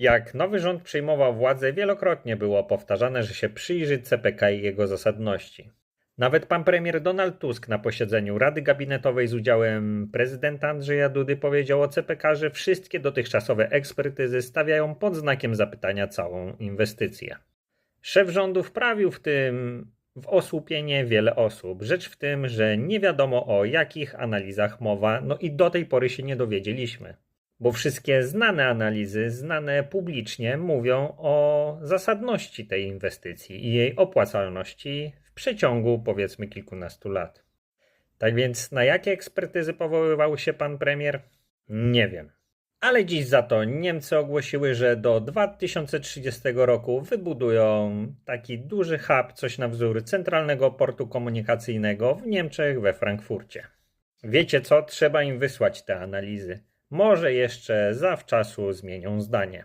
Jak nowy rząd przejmował władzę, wielokrotnie było powtarzane, że się przyjrzy CPK i jego zasadności. Nawet pan premier Donald Tusk na posiedzeniu Rady Gabinetowej z udziałem prezydenta Andrzeja Dudy powiedział o CPK, że wszystkie dotychczasowe ekspertyzy stawiają pod znakiem zapytania całą inwestycję. Szef rządu wprawił w tym w osłupienie wiele osób. Rzecz w tym, że nie wiadomo o jakich analizach mowa, no i do tej pory się nie dowiedzieliśmy. Bo wszystkie znane analizy, znane publicznie, mówią o zasadności tej inwestycji i jej opłacalności w przeciągu powiedzmy kilkunastu lat. Tak więc na jakie ekspertyzy powoływał się pan premier? Nie wiem. Ale dziś za to Niemcy ogłosiły, że do 2030 roku wybudują taki duży hub, coś na wzór centralnego portu komunikacyjnego w Niemczech, we Frankfurcie. Wiecie co? Trzeba im wysłać te analizy. Może jeszcze zawczasu zmienią zdanie.